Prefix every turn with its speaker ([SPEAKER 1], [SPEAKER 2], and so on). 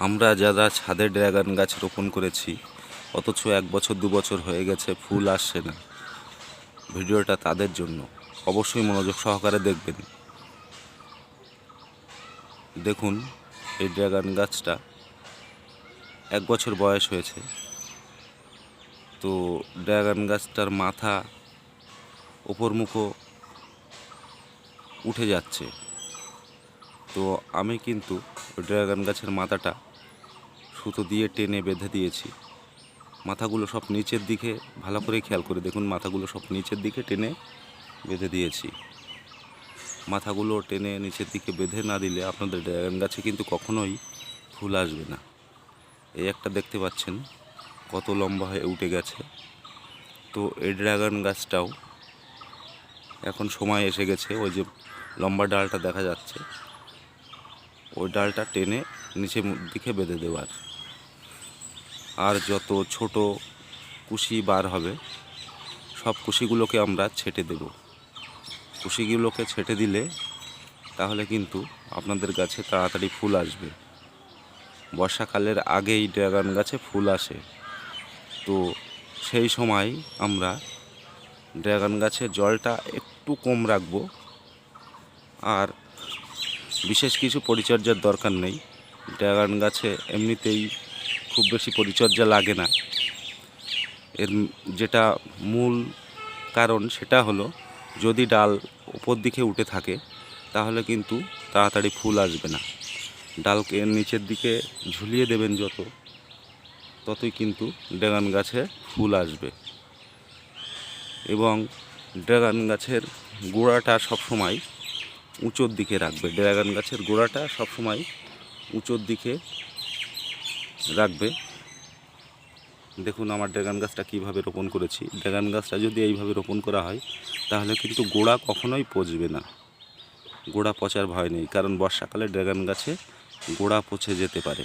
[SPEAKER 1] আমরা যারা ছাদে ড্রাগন গাছ রোপণ করেছি, অথচ এক বছর, দু বছর হয়ে গেছে, ফুল আসছে না। ভিডিওটা তাদের জন্য। অবশ্যই মনোযোগ সহকারে দেখবেন। দেখুন, এই ড্রাগন গাছটা এক বছর বয়স হয়েছে। তো ড্রাগন গাছটার মাথা ওপর মুখো উঠে যাচ্ছে। তো আমি কিন্তু ওই ড্রাগন গাছের মাথাটা সুতো দিয়ে টেনে বেঁধে দিয়েছি। মাথাগুলো সব নিচের দিকে, ভালো করে খেয়াল করে দেখুন, মাথাগুলো সব নিচের দিকে টেনে বেঁধে দিয়েছি। মাথাগুলো টেনে নিচের দিকে বেঁধে না দিলে আপনাদের ড্রাগন গাছে কিন্তু কখনোই ফুল আসবে না। এই একটা দেখতে পাচ্ছেন, কত লম্বা হয়ে উঠে গেছে। তো এই ড্রাগন গাছটাও এখন সময় এসে গেছে, ওই যে লম্বা ডালটা দেখা যাচ্ছে। ওই ডালটা টেনে নিচে দিকে বেঁধে দেওয়ার আর যত ছোট কুশি বার হবে, সব কুশিগুলোকে আমরা ছেটে দেব। কুশিগুলোকে ছেটে দিলে তাহলে কিন্তু আপনাদের গাছে তাড়াতাড়ি ফুল আসবে। বর্ষাকালের আগেই ড্রাগন গাছে ফুল আসে। তো সেই সময় আমরা ড্রাগন গাছে জলটা একটু কম রাখব। আর বিশেষ কিছু পরিচর্যার দরকার নেই। ড্রাগন গাছে এমনিতেই খুব বেশি পরিচর্যা লাগে না। এর যেটা মূল কারণ সেটা হলো, যদি ডাল উপর দিকে উঠে থাকে, তাহলে কিন্তু তাড়াতাড়ি ফুল আসবে না। ডালকে নিচের দিকে ঝুলিয়ে দেবেন যত, ততই কিন্তু ড্রাগন গাছে ফুল আসবে। এবং ড্রাগন গাছের গোড়াটা সবসময় উঁচুর দিকে রাখবে। ড্রাগন গাছের গোড়াটা সবসময় উঁচোর দিকে রাখবে। দেখুন আমার ড্রাগন গাছটা কীভাবে রোপণ করেছি। ড্রাগন গাছটা যদি এইভাবে রোপণ করা হয়, তাহলে কিন্তু গোড়া কখনোই পচবে না। গোড়া পচার ভয় নেই, কারণ বর্ষাকালে ড্রাগন গাছে গোড়া পচে যেতে পারে।